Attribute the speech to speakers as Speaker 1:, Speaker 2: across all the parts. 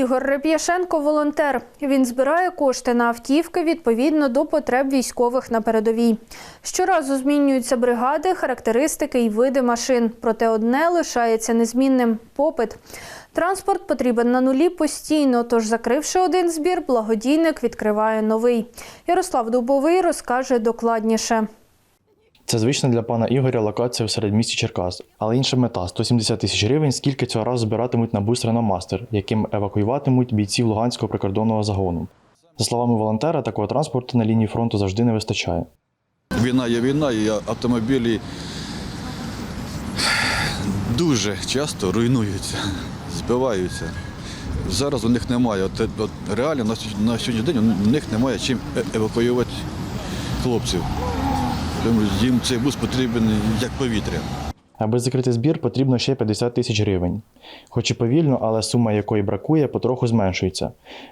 Speaker 1: Ігор Реп'яшенко волонтер. Він збирає кошти на автівки відповідно до потреб військових на передовій. Щоразу змінюються бригади, характеристики і види машин. Проте одне лишається незмінним попит. Транспорт потрібен на нулі постійно, тож, закривши один збір, благодійник відкриває новий. Ярослав Дубовий розкаже докладніше.
Speaker 2: Це звична для пана Ігоря локація в середмісті Черкас, але інша мета 170 тисяч гривень, скільки цього разу збиратимуть на бустер на мастер, яким евакуюватимуть бійців Луганського прикордонного загону. За словами волонтера, такого транспорту на лінії фронту завжди не вистачає.
Speaker 3: Війна є війна, і автомобілі дуже часто руйнуються, збиваються. Зараз у них немає. От, от, реально на, сьогодні- день у них немає чим е- евакуювати хлопців. Тому їм цей бус потрібен як повітря.
Speaker 2: Аби закрити збір, потрібно ще 50 тисяч гривень. Хоч і повільно, але сума якої бракує, потроху зменшується.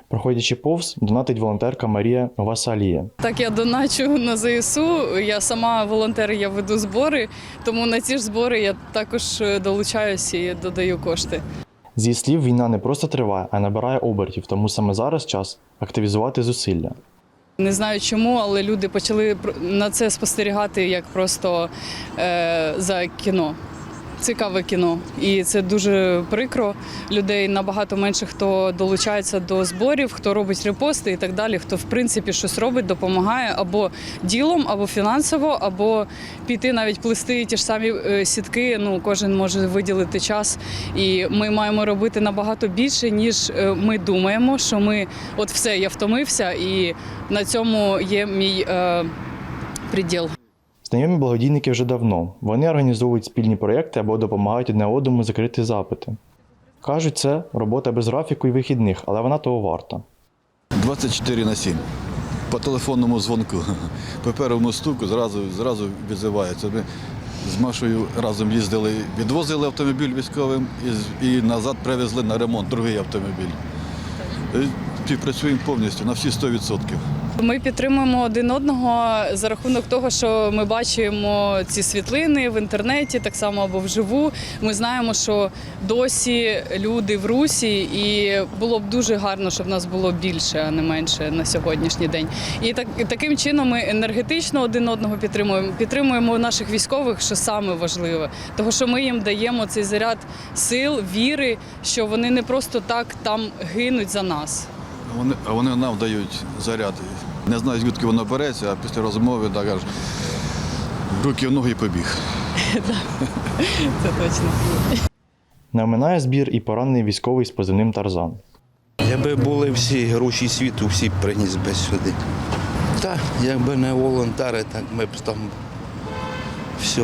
Speaker 2: Проходячи повз, донатить волонтерка Марія Васалія.
Speaker 4: Так, я доначу на ЗСУ. Я сама волонтер, я веду збори, тому на ці ж збори я також е, долучаюся і додаю кошти.
Speaker 2: З її слів, війна не просто триває, а набирає обертів, тому саме зараз час активізувати зусилля.
Speaker 4: Не знаю чому, але люди почали на це спостерігати як просто е, за кіно. Цікаве кіно, і це дуже прикро. Людей набагато менше хто долучається до зборів, хто робить репости і так далі. Хто в принципі щось робить, допомагає або ділом, або фінансово, або піти навіть плести ті ж самі е, сітки. Ну кожен може виділити час, і ми маємо робити набагато більше, ніж е, ми думаємо. Що ми от все, я втомився, і на цьому є мій е, приділ.
Speaker 2: Знайомі благодійники вже давно. Вони організовують спільні проєкти або допомагають одне одному закрити запити. Кажуть, це робота без графіку і вихідних, але вона того варта.
Speaker 3: 24 на 7. По телефонному дзвонку, по першому стуку зразу, зразу відзивається. Ми з Машою разом їздили, відвозили автомобіль військовим і, і назад привезли на ремонт другий автомобіль. Співпрацюємо повністю на всі 100%.
Speaker 4: Ми підтримуємо один одного за рахунок того, що ми бачимо ці світлини в інтернеті, так само або вживу. Ми знаємо, що досі люди в русі, і було б дуже гарно, щоб нас було більше, а не менше на сьогоднішній день. І так таким чином ми енергетично один одного підтримуємо. Підтримуємо наших військових, що саме важливе, тому що ми їм даємо цей заряд сил, віри, що вони не просто так там гинуть за нас.
Speaker 3: Вони, вони нам дають заряд. Не знаю, звідки воно береться, а після розмови так аж руки в ноги і побіг.
Speaker 4: Це точно.
Speaker 2: Не оминає збір і поранений військовий з позивним Тарзан.
Speaker 5: Якби були всі гроші світу, всі б приніс би сюди. Так, якби не волонтери, так ми б там все.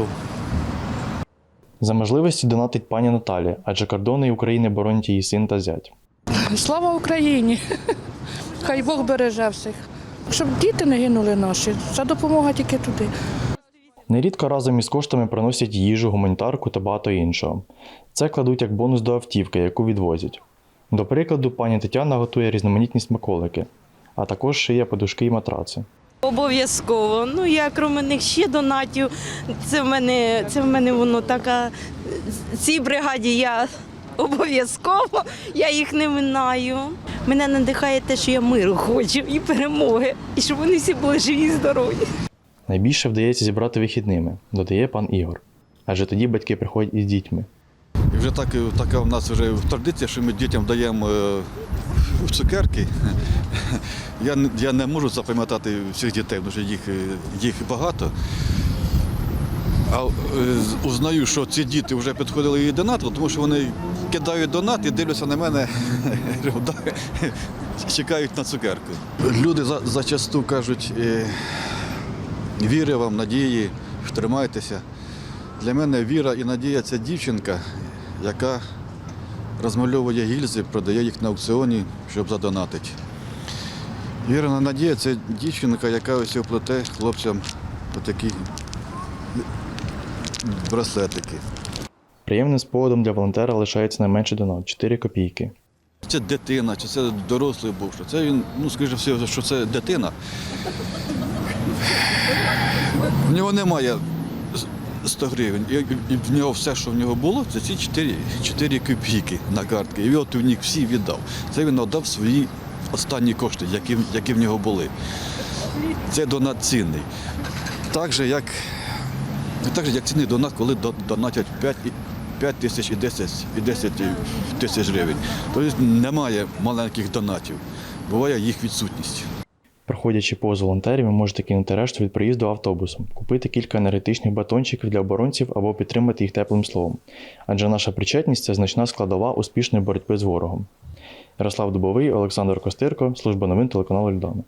Speaker 2: За можливості донатить пані Наталія, адже кордони України боронять її син та зять.
Speaker 6: Слава Україні! Хай Бог береже всіх. Щоб діти не гинули наші, ця допомога тільки туди.
Speaker 2: Нерідко разом із коштами приносять їжу, гуманітарку та багато іншого. Це кладуть як бонус до автівки, яку відвозять. До прикладу, пані Тетяна готує різноманітні смаколики, а також шиє подушки і матраци.
Speaker 7: Обов'язково. Ну я крім них ще донатів. Це в мене, це в мене воно така. Цій бригаді я обов'язково, я їх не минаю. Мене надихає те, що я миру хочу і перемоги, і щоб вони всі були живі і здорові.
Speaker 2: Найбільше вдається зібрати вихідними, додає пан Ігор. Адже тоді батьки приходять із дітьми.
Speaker 3: І вже так, така в нас вже традиція, що ми дітям даємо е, цукерки. Я, не- я не можу запам'ятати всіх дітей, тому що їх, їх багато. А е, узнаю, що ці діти вже підходили і донатили, тому що вони кидають донат і дивляться на мене, чекають на цукерку. Люди за, зачасту кажуть, е, віри вам, надії, тримайтеся. Для мене віра і надія це дівчинка, яка розмальовує гільзи, продає їх на аукціоні, щоб задонатити. Віра і надія це дівчинка, яка ось плете хлопцям отакі браслетики.
Speaker 2: Приємним спогадом для волонтера лишається найменший донат 4 копійки.
Speaker 3: Це дитина, чи це дорослий був, що це він, ну скоріше все, що це дитина. В нього немає 100 гривень. І в нього все, що в нього було, це ці 4, 4 копійки на картки. І от він їх всі віддав. Це він віддав свої останні кошти, які, які в нього були. Це донат цінний. Так же, як, так же, як цінний донат, коли донатять 5, і- 5 тисяч і 10, і 10 тисяч гривень. Тобто немає маленьких донатів, буває їх відсутність.
Speaker 2: Проходячи повз волонтерів, ви можете кинути решту від приїзду автобусом, купити кілька енергетичних батончиків для оборонців або підтримати їх теплим словом. Адже наша причетність це значна складова успішної боротьби з ворогом. Ярослав Дубовий, Олександр Костирко, служба новин телеканалу Льдана.